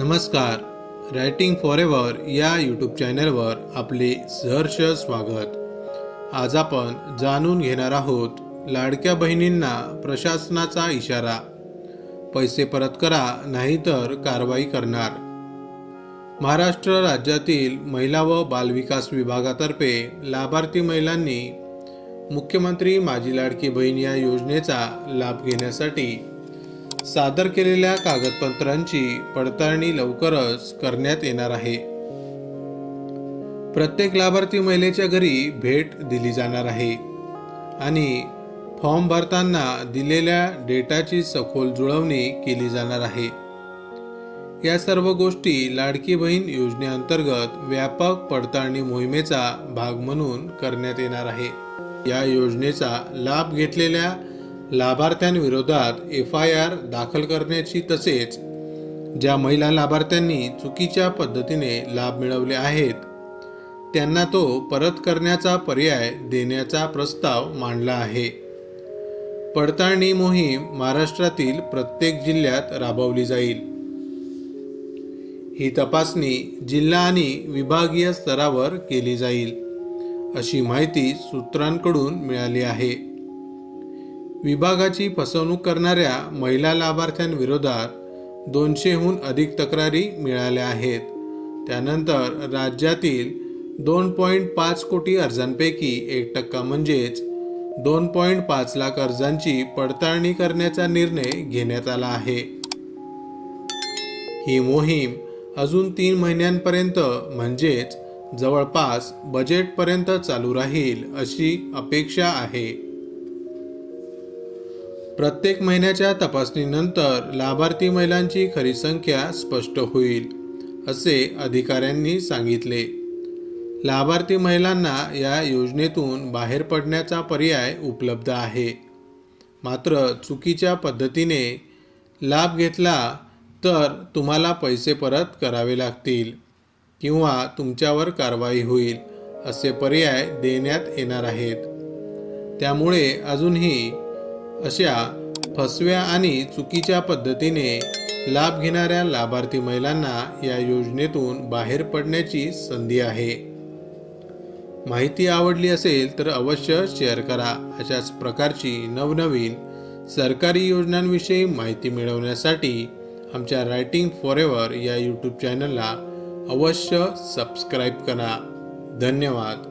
नमस्कार. Writing forever या YouTube चॅनलवर आपले सहर्ष स्वागत. आज आपण जाणून घेणार आहोत लाडक्या बहिणींना प्रशासनाचा इशारा. पैसे परत करा नाहीतर कारवाई करणार. महाराष्ट्र राज्यातील महिला व बालविकास विभागातर्फे लाभार्थी महिलांनी मुख्यमंत्री माझी लाडकी बहीण या योजनेचा लाभ घेण्यासाठी सादर केलेल्या कागदपत्रांची पडताळणी लवकरच करण्यात येणार आहे. प्रत्येक लाभार्थी महिलेच्या घरी भेट दिली जाणार आहे आणि फॉर्म भरताना दिलेल्या डेटाची सखोल जुळवणी केली जाणार आहे. या सर्व गोष्टी लाडकी बहीण योजनेअंतर्गत व्यापक पडताळणी मोहिमेचा भाग म्हणून करण्यात येणार आहे. या योजनेचा लाभ घेतलेल्या लाभार्थ्यांविरोधात एफ आय आर दाखल करण्याची तसेच ज्या महिला लाभार्थ्यांनी चुकीच्या पद्धतीने लाभ मिळवले आहेत त्यांना तो परत करण्याचा पर्याय देण्याचा प्रस्ताव मांडला आहे. पडताळणी मोहीम महाराष्ट्रातील प्रत्येक जिल्ह्यात राबवली जाईल. ही तपासणी जिल्हा आणि विभागीय स्तरावर केली जाईल अशी माहिती सूत्रांकडून मिळाली आहे. विभागाची फसवणूक करणाऱ्या महिला लाभार्थ्यांविरोधात दोनशेहून अधिक तक्रारी मिळाल्या आहेत. त्यानंतर राज्यातील दोन पॉईंट पाच कोटी अर्जांपैकी एक टक्का म्हणजेच दोन पॉईंट पाच लाख अर्जांची पडताळणी करण्याचा निर्णय घेण्यात आला आहे. ही मोहीम अजून तीन महिन्यांपर्यंत म्हणजेच जवळपास बजेटपर्यंत चालू राहील अशी अपेक्षा आहे. प्रत्येक महिन्याच्या तपासणीनंतर लाभार्थी महिलांची खरी संख्या स्पष्ट होईल असे अधिकाऱ्यांनी सांगितले. लाभार्थी महिलांना या योजनेतून बाहेर पडण्याचा पर्याय उपलब्ध आहे. मात्र चुकीच्या पद्धतीने लाभ घेतला तर तुम्हाला पैसे परत करावे लागतील किंवा तुमच्यावर कारवाई होईल असे पर्याय देण्यात येणार आहेत. त्यामुळे अजूनही अशा फसव्या आणि चुकीच्या पद्धतीने लाभ घेणाऱ्या लाभार्थी महिलांना या योजनेतून बाहेर पडण्याची संधी आहे. माहिती आवडली असेल तर अवश्य शेअर करा. अशाच प्रकारची नवनवीन सरकारी योजनांविषयी माहिती मिळवण्यासाठी आमच्या रायटिंग फॉर एव्हर या यूट्यूब चॅनलला अवश्य सबस्क्राईब करा. धन्यवाद.